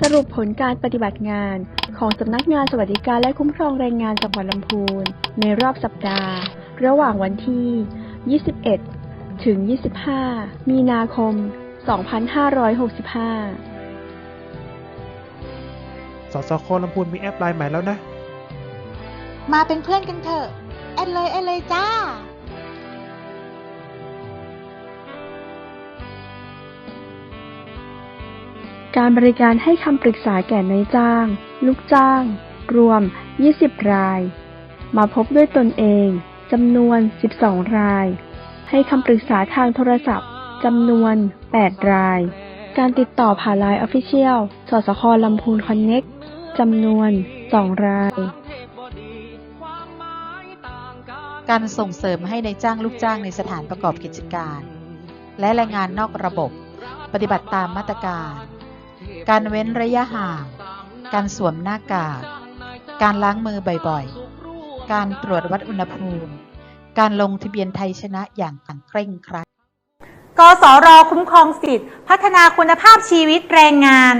สรุปผลการปฏิบัติงานของสำนักงานสวัสดิการและคุ้มครองแรงงานจังหวัดลำพูน ในรอบสัปดาห์ ระหว่างวันที่ 21 ถึง 25 มีนาคม 2565 สสคลำพูนมีแอปไลน์ใหม่แล้วนะ มาเป็นเพื่อนกันเถอะ แอดเลย แอดเลยจ้า การบริการให้คำปรึกษาแก่นายจ้าง ลูกจ้าง รวม 20 ราย มาพบด้วยตนเองจำนวน 12 ราย ให้คำปรึกษาทางโทรศัพท์จำนวน 8 ราย การติดต่อผ่านไลน์ Official สสคลำพูนคอนเน็กจำนวน 2 ราย การส่งเสริมให้ในายจ้างลูกจ้างในสถานประกอบกิจการ และแรงงานนอกระบบ ปฏิบัติตามมาตรการ การเว้นระยะห่าง การสวมหน้ากาก การล้างมือบ่อยๆ การตรวจวัดอุณหภูมิ การลงทะเบียนไทยชนะอย่างเคร่งครัด กสรคุ้มครองสิทธิพัฒนาคุณภาพชีวิตแรงงาน